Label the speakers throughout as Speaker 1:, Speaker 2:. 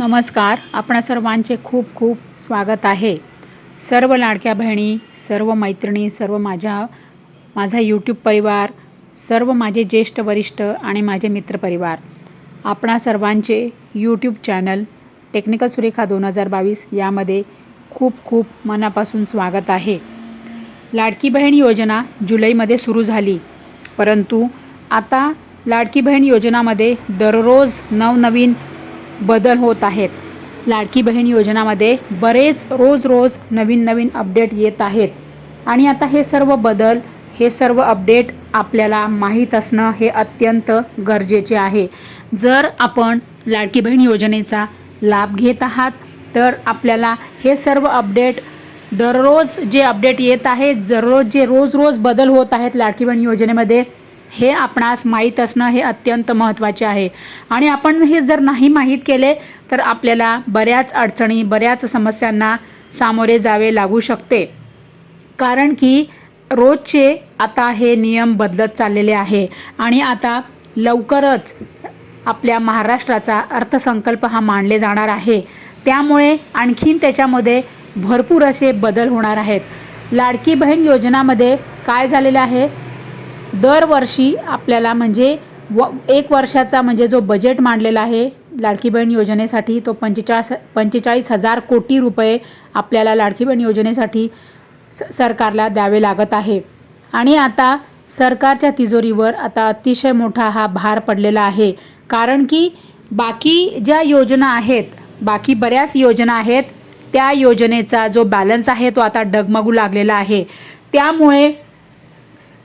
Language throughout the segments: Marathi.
Speaker 1: नमस्कार. आपणा सर्वांचे खूप खूप स्वागत आहे. सर्व लाडक्या बहिणी सर्व मैत्रिणी सर्व माझ्या माझा यूट्यूब परिवार सर्व माझे ज्येष्ठ वरिष्ठ आणि माझे मित्रपरिवार आपणा सर्वांचे यूट्यूब चॅनल टेक्निकल सुरेखा दोन हजार बावीस यामध्ये खूप खूप मनापासून स्वागत आहे. लाडकी बहीण योजना जुलैमध्ये सुरू झाली. परंतु आता लाडकी बहीण योजनामध्ये दररोज नवनवीन बदल होत आहेत. लाडकी बहीण योजनामध्ये बरेच रोज रोज नवीन नवीन अपडेट येत आहेत. आणि आता हे सर्व बदल हे सर्व अपडेट आपल्याला माहीत असणं हे अत्यंत गरजेचे आहे. जर आपण लाडकी बहीण योजनेचा लाभ घेत आहात तर आपल्याला हे सर्व अपडेट दररोज जे अपडेट येत आहेत दररोज जे रोज रोज बदल होत आहेत लाडकी बहीण योजनेमध्ये हे आपणास माहीत असणं हे अत्यंत महत्त्वाचे आहे. आणि आपण हे जर नाही माहीत केले तर आपल्याला बऱ्याच अडचणी बऱ्याच समस्यांना सामोरे जावे लागू शकते. कारण की रोजचे आता हे नियम बदलत चाललेले आहे. आणि आता लवकरच आपल्या महाराष्ट्राचा अर्थसंकल्प हा मांडले जाणार आहे. त्यामुळे आणखीन त्याच्यामध्ये भरपूर असे बदल होणार आहेत. लाडकी बहीण योजनामध्ये काय झालेलं आहे? दरवर्षी आपल्याला म्हणजे व एक वर्षाचा म्हणजे जो बजेट मांडलेला आहे लाडकी बहीण योजनेसाठी तो पंचेचाळीस पंचेचाळीस हजार कोटी रुपये आपल्याला लाडकी बहीण योजनेसाठी स सरकारला द्यावे लागत आहे. आणि आता सरकारच्या तिजोरीवर आता अतिशय मोठा हा भार पडलेला आहे. कारण की बाकी ज्या योजना आहेत बाकी बऱ्याच योजना आहेत त्या योजनेचा जो बॅलन्स आहे तो आता डगमगू लागलेला आहे. त्यामुळे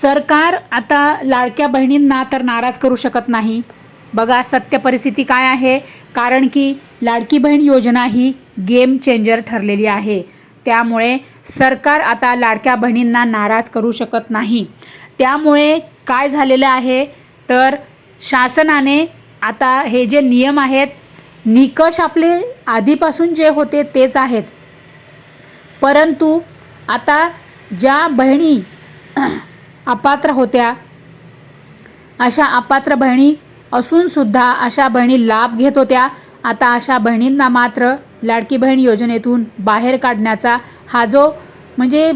Speaker 1: सरकार आता लाडक्या बहिणींना तर नाराज करू शकत नाही. बघा सत्य परिस्थिती काय आहे. कारण की लाडकी बहीण योजना ही गेम चेंजर ठरलेली आहे. त्यामुळे सरकार आता लाडक्या बहिणींना नाराज करू शकत नाही. त्यामुळे काय झालेलं आहे? तर शासनाने आता हे जे नियम आहेत निकष आपले आधीपासून जे होते तेच आहेत. परंतु आता ज्या बहिणी अपात्र होत्या. अशा अपात्र बहिणी असूनसुद्धा अशा बहिणी लाभ घेत होत्या. आता अशा बहिणींना मात्र लाडकी बहीण योजनेतून बाहेर काढण्याचा हा जो म्हणजे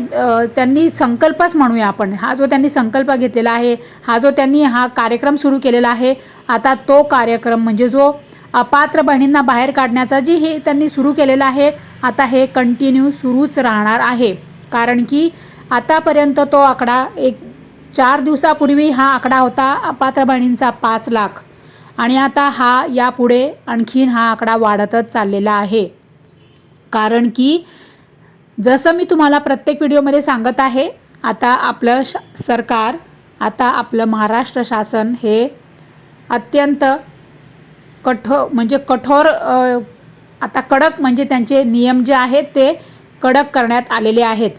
Speaker 1: त्यांनी संकल्पच म्हणूया आपण. हा जो त्यांनी संकल्प घेतलेला आहे हा जो त्यांनी हा कार्यक्रम सुरू केलेला आहे आता तो कार्यक्रम म्हणजे जो अपात्र बहिणींना बाहेर काढण्याचा जी हे त्यांनी सुरू केलेला आहे आता हे कंटिन्यू सुरूच राहणार आहे. कारण की आतापर्यंत तो आकडा एक चार दिवसापूर्वी हा आकडा होता अपात्र बहिणींचा पाच लाख. आणि आता हा यापुढे आणखीन हा आकडा वाढतच चाललेला आहे. कारण की जसं मी तुम्हाला प्रत्येक व्हिडिओमध्ये सांगत आहे आता आपलं श सरकार आता आपलं महाराष्ट्र शासन हे अत्यंत कठोर म्हणजे कठोर आता कडक म्हणजे त्यांचे नियम जे आहेत ते कडक करण्यात आलेले आहेत.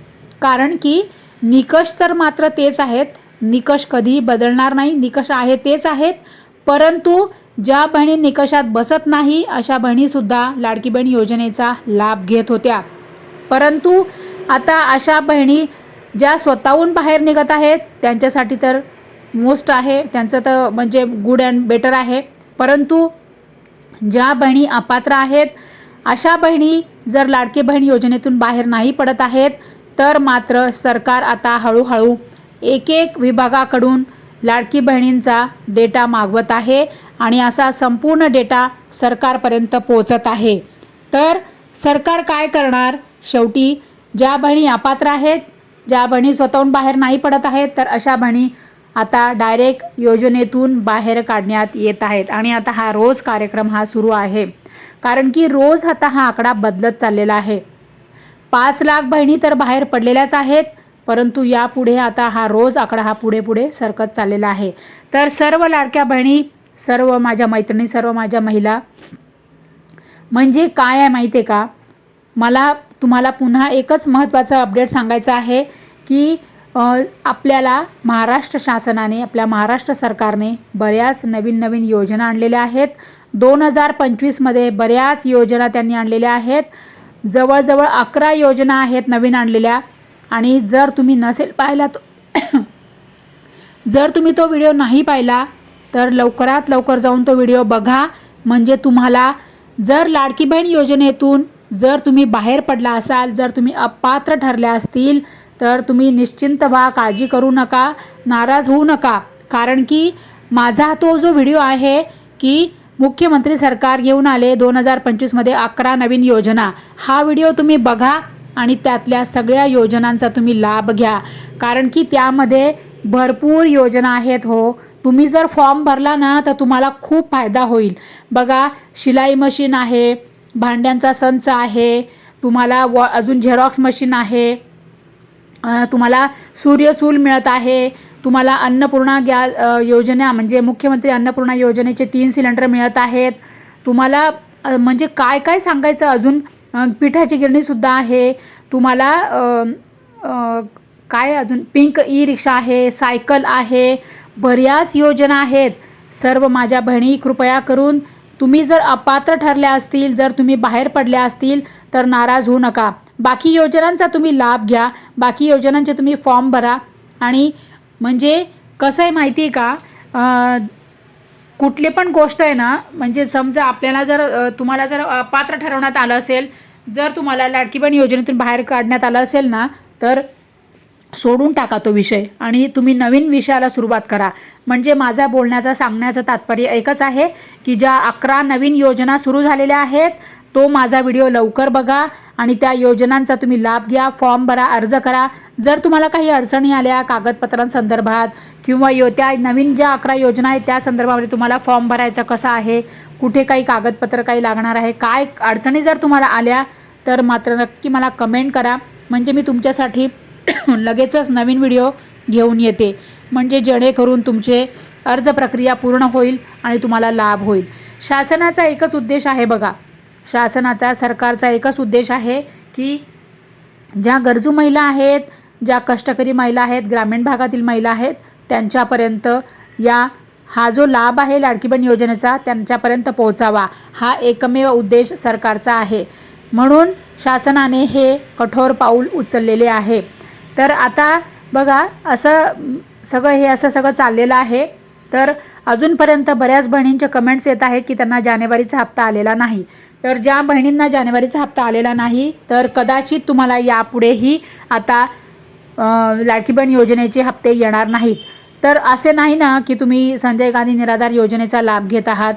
Speaker 1: कारण की निकष तर मात्र तेच आहेत. निकष कधीही बदलणार नाही. निकष आहे तेच आहेत. परंतु ज्या बहिणी निकषात बसत नाही अशा बहिणीसुद्धा लाडकी बहीण योजनेचा लाभ घेत होत्या. परंतु आता अशा बहिणी ज्या स्वतःहून बाहेर निघत आहेत त्यांच्यासाठी तर मोस्ट आहे. त्यांचं तर म्हणजे गुड अँड बेटर आहे. परंतु ज्या बहिणी अपात्र आहेत अशा बहिणी जर लाडकी बहीण योजनेतून बाहेर नाही पडत आहेत तर मात्र सरकार आता हळूहळू एक एक विभागाकडून लाडकी बहिणींचा डेटा मागवत आहे आणि असा संपूर्ण डेटा सरकारपर्यंत पोहोचत आहे. तर सरकार काय करणार? शेवटी ज्या बहिणी अपात्र आहेत ज्या बहिणी स्वतःहून बाहेर नाही पडत आहेत तर अशा बहिणी आता डायरेक्ट योजनेतून बाहेर काढण्यात येत आहेत. आणि आता हा रोज कार्यक्रम हा सुरू आहे. कारण की रोज आता हा आकडा बदलत चाललेला आहे. पाच लाख बहिणी तर बाहेर पडलेल्याच आहेत परंतु यापुढे आता हा रोज आकडा हा पुढे पुढे सरकत चाललेला आहे. तर सर्व लाडक्या बहिणी सर्व माझ्या मैत्रिणी सर्व माझ्या महिला म्हणजे काय आहे माहिती आहे का? मला तुम्हाला पुन्हा एकच महत्त्वाचं अपडेट सांगायचं आहे की आपल्याला महाराष्ट्र शासनाने आपल्या महाराष्ट्र सरकारने बऱ्याच नवीन नवीन योजना आणलेल्या आहेत. दोन हजार पंचवीसमध्ये बऱ्याच योजना त्यांनी आणलेल्या आहेत. जवळजवळ अकरा योजना आहेत नवीन आणलेल्या. आणि जर तुम्ही नसेल पाहिला तो जर तुम्ही तो व्हिडिओ नाही पाहिला तर लवकरात लवकर जाऊन तो व्हिडिओ बघा. म्हणजे तुम्हाला जर लाडकी बहीण योजनेतून जर तुम्ही बाहेर पडला असाल जर तुम्ही अपात्र ठरल्या असतील तर तुम्ही निश्चिंत व्हा काळजी करू नका नाराज होऊ नका. कारण की माझा तो जो व्हिडिओ आहे की मुख्यमंत्री सरकार घेऊन आले दोन हजार पंचवीसमध्ये अकरा नवीन योजना. हा व्हिडिओ तुम्ही बघा आणि त्यातल्या सगळ्या योजनांचा तुम्ही लाभ घ्या. कारण की त्यामध्ये भरपूर योजना आहेत हो. तुम्ही जर फॉर्म भरला ना तर तुम्हाला खूप फायदा होईल. बघा शिलाई मशीन आहे भांड्यांचा संच आहे तुम्हाला वॉ अजून झेरॉक्स मशीन आहे तुम्हाला सूर्यचूल मिळत आहे तुम्हाला अन्नपूर्णा गॅ योजना म्हणजे मुख्यमंत्री अन्नपूर्णा योजनेचे तीन सिलेंडर मिळत आहेत. तुम्हाला म्हणजे काय काय सांगायचं अजून? पिठाची गिरणीसुद्धा आहे. तुम्हाला काय अजून? पिंक ई रिक्षा आहे सायकल आहे बऱ्याच योजना आहेत. सर्व माझ्या बहिणी कृपया करून तुम्ही जर अपात्र ठरल्या असतील जर तुम्ही बाहेर पडल्या असतील तर नाराज होऊ नका. बाकी योजनांचा तुम्ही लाभ घ्या. बाकी योजनांचे तुम्ही फॉर्म भरा. आणि म्हणजे कसं आहे माहिती आहे का कुठली पण गोष्ट आहे ना म्हणजे समजा आपल्याला जर तुम्हाला जर पात्र ठरवण्यात आलं असेल जर तुम्हाला लाडकी योजनेतून बाहेर काढण्यात आलं असेल ना तर सोडून टाका तो विषय आणि तुम्ही नवीन विषयाला सुरुवात करा. म्हणजे माझा बोलण्याचा सांगण्याचं तात्पर्य एकच आहे की ज्या अकरा नवीन योजना सुरू झालेल्या आहेत तो माझा व्हिडिओ लवकर बघा आणि त्या योजनांचा तुम्ही लाभ घ्या फॉर्म भरा अर्ज करा. जर तुम्हाला काही अडचणी आल्या कागदपत्रांसंदर्भात किंवा यो त्या नवीन ज्या अकरा योजना आहेत त्या संदर्भामध्ये तुम्हाला फॉर्म भरायचा कसा आहे कुठे काही कागदपत्र काही लागणार आहे काय अडचणी जर तुम्हाला आल्या तर मात्र नक्की मला कमेंट करा. म्हणजे मी तुमच्यासाठी लगेचच नवीन व्हिडिओ घेऊन येते. म्हणजे जेणेकरून तुमचे अर्ज प्रक्रिया पूर्ण होईल आणि तुम्हाला लाभ होईल. शासनाचा एकच उद्देश आहे बघा. शासनाचा सरकारचा एकच उद्देश आहे की ज्या गरजू महिला आहेत ज्या कष्टकरी महिला आहेत ग्रामीण भागातील महिला आहेत त्यांच्यापर्यंत या हा जो लाभ आहे लाडकी बहीण योजनेचा त्यांच्यापर्यंत पोहोचावा. हा एकमेव उद्देश सरकारचा आहे. म्हणून शासनाने हे कठोर पाऊल उचललेले आहे. तर आता बघा असं सगळं हे असं सगळं चाललेलं आहे. तर अजूनपर्यंत बऱ्याच बहिणींचे कमेंट्स येत आहेत की त्यांना जानेवारीचा हप्ता आलेला नाही. तर ज्या बहिणींना जानेवारीचा हप्ता आलेला नाही तर कदाचित तुम्हाला यापुढेही आता लाठीबण योजनेचे हप्ते येणार नाहीत. तर असे नाही ना की तुम्ही संजय गांधी निराधार योजनेचा लाभ घेत आहात?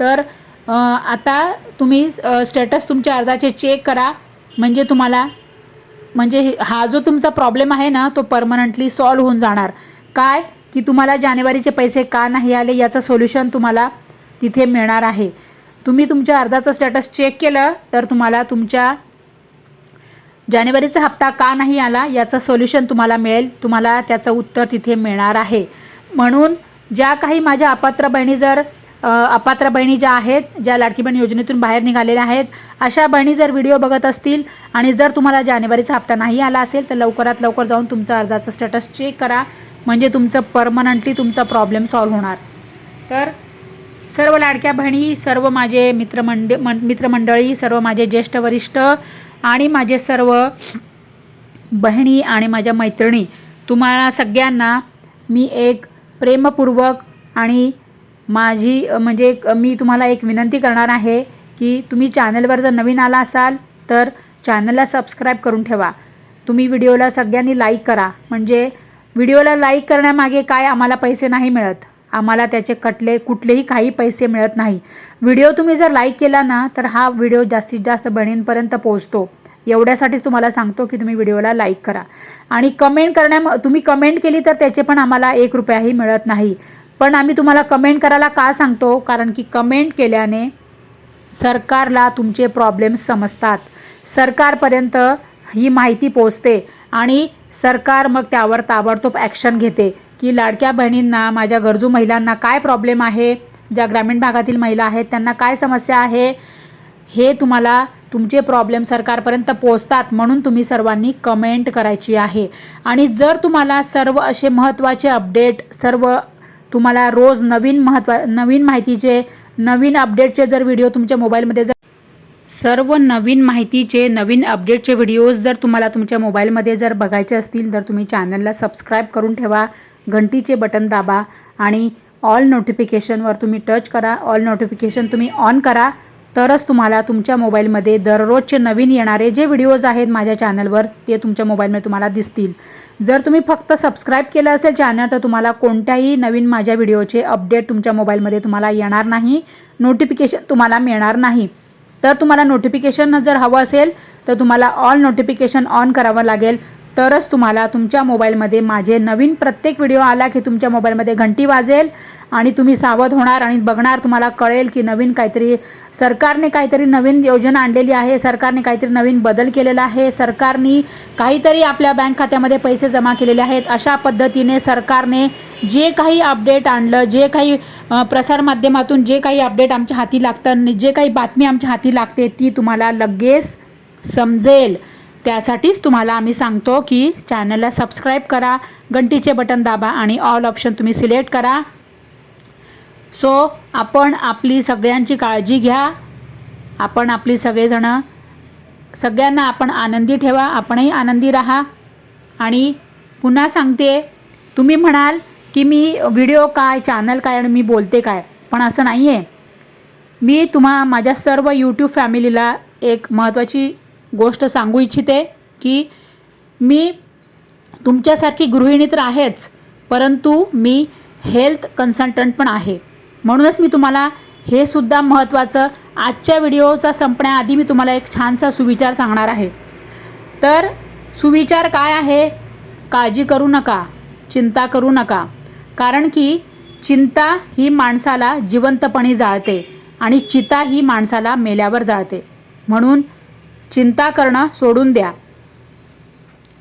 Speaker 1: तर आता तुम्ही स्टेटस तुमच्या अर्जाचे चेक करा. म्हणजे तुम्हाला म्हणजे हे- हा जो तुमचा प्रॉब्लेम आहे ना तो परमनंटली सॉल्व्ह होऊन जाणार. काय? की तुम्हाला जानेवारीचे पैसे का नाही आले याचं सोल्युशन तुम्हाला तिथे मिळणार आहे. तुम्ही तुमच्या अर्जाचं स्टेटस चेक केलं तर तुम्हाला तुमच्या जानेवारीचा हप्ता का नाही आला याचं सोल्युशन तुम्हाला मिळेल तुम्हाला त्याचं उत्तर तिथे मिळणार आहे. म्हणून ज्या काही माझ्या अपात्र बहिणी जर अपात्र बहिणी ज्या आहेत ज्या लाडकी बहीण योजनेतून बाहेर निघालेल्या आहेत अशा बहिणी जर व्हिडिओ बघत असतील आणि जर तुम्हाला जानेवारीचा हप्ता नाही आला असेल तर लवकरात लवकर जाऊन तुमचा अर्जाचं स्टेटस चेक करा. म्हणजे तुमचं परमनंटली तुमचा प्रॉब्लेम सॉल्व्ह होणार. तर सर्व लाडक्या बहिणी सर्व माझे मित्रमंड मित्रमंडळी सर्व माझे ज्येष्ठ वरिष्ठ आणि माझे सर्व बहिणी आणि माझ्या मैत्रिणी तुम्हाला सगळ्यांना मी एक प्रेमपूर्वक आणि माझी म्हणजे मी तुम्हाला एक विनंती करणार आहे की तुम्ही चॅनलवर जर नवीन आला असाल तर चॅनलला सबस्क्राईब करून ठेवा. तुम्ही व्हिडिओला सगळ्यांनी लाईक करा. म्हणजे व्हिडिओला लाईक करण्यामागे काय आम्हाला पैसे नाही मिळत? आम्हाला त्याचे कटले कुठलेही काही पैसे मिळत नाही. व्हिडिओ तुम्ही जर लाईक केला ना तर हा व्हिडिओ जास्तीत जास्त बहिणींपर्यंत पोहोचतो. एवढ्यासाठीच तुम्हाला सांगतो की तुम्ही व्हिडिओला लाईक करा. आणि कमेंट करण्या तुम्ही कमेंट केली तर त्याचे पण आम्हाला एक रुपयाही मिळत नाही. पण आम्ही तुम्हाला कमेंट करायला का सांगतो? कारण की कमेंट केल्याने सरकारला तुमचे प्रॉब्लेम्स समजतात. सरकारपर्यंत ही माहिती पोचते आणि सरकार मग त्यावर ताबडतोब ॲक्शन घेते. की लाडक्या बहिणींना माझ्या गरजू महिलांना काय प्रॉब्लेम आहे? ज्या ग्रामीण भागातील महिला आहेत त्यांना काय समस्या आहे? हे तुम्हाला तुमचे प्रॉब्लेम सरकारपर्यंत पोचतात म्हणून तुम्ही सर्वांनी कमेंट करायची आहे. आणि जर तुम्हाला सर्व असे महत्त्वाचे अपडेट सर्व तुम्हाला रोज नवीन महत्त्वा नवीन माहितीचे नवीन अपडेटचे जर व्हिडिओ तुमच्या मोबाईलमध्ये जर सर्व नवीन माहितीचे नवीन अपडेटचे व्हिडिओज जर तुम्हाला तुमच्या मोबाईलमध्ये जर बघायचे असतील तर तुम्ही चॅनलला सबस्क्राईब करून ठेवा घंटीचे बटन दाबा आणि ऑल नोटिफिकेशनवर तुम्ही टच करा. ऑल नोटिफिकेशन तुम्ही ऑन करा. तरच तुम्हाला तुमच्या मोबाईलमध्ये दररोजचे नवीन येणारे जे व्हिडिओज आहेत माझ्या चॅनलवर ते तुमच्या मोबाईलमध्ये तुम्हाला दिसतील. जर तुम्ही फक्त सबस्क्राईब केलं असेल चॅनल तर तुम्हाला कोणत्याही नवीन माझ्या व्हिडिओचे अपडेट तुमच्या मोबाईलमध्ये तुम्हाला येणार नाही. नोटिफिकेशन तुम्हाला मिळणार नाही. तर तुम्हाला नोटिफिकेशन जर हवं असेल तर तुम्हाला ऑल नोटिफिकेशन ऑन करावं लागेल. तरच तुम्हाला तुमच्या मोबाईलमध्ये माझे नवीन प्रत्येक व्हिडिओ आला की तुमच्या मोबाईलमध्ये घंटी वाजेल आणि तुम्ही सावध होणार आणि बघणार तुम्हाला कळेल की नवीन काहीतरी सरकारने काहीतरी नवीन योजना आणलेली आहे सरकारने काहीतरी नवीन बदल केलेला आहे सरकारने काहीतरी आपल्या बँक खात्यामध्ये पैसे जमा केलेले आहेत. अशा पद्धतीने सरकारने जे काही अपडेट आणलं जे काही प्रसारमाध्यमातून जे काही अपडेट आमच्या हाती लागतं जे काही बातमी आमच्या हाती लागते ती तुम्हाला लगेच समजेल. त्यासाठीच तुम्हाला आम्ही सांगतो की चॅनलला सबस्क्राईब करा घंटीचे बटन दाबा आणि ऑल ऑप्शन तुम्ही सिलेक्ट करा. सो आपण आपली सगळ्यांची काळजी घ्या. आपण आपली सगळेजणं सगळ्यांना आपण आनंदी ठेवा आपणही आनंदी राहा. आणि पुन्हा सांगते तुम्ही म्हणाल की मी व्हिडिओ काय चॅनल काय आणि मी बोलते काय पण असं नाही आहे मी तुम्हा माझ्या सर्व यूट्यूब फॅमिलीला एक महत्त्वाची गोष्ट सांगू इच्छिते की मी तुमच्यासारखी गृहिणी तर आहेच परंतु मी हेल्थ कन्सल्टंट पण आहे. म्हणूनच मी तुम्हाला हे सुद्धा महत्त्वाचं आजच्या व्हिडिओचा संपण्याआधी मी तुम्हाला एक छानसा सुविचार सांगणार आहे. तर सुविचार काय आहे? काळजी करू नका चिंता करू नका. कारण की चिंता ही माणसाला जिवंतपणी जाळते आणि चिता ही माणसाला मेल्यावर जाळते. म्हणून चिंता करणं सोडून द्या.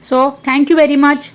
Speaker 1: So thank you very much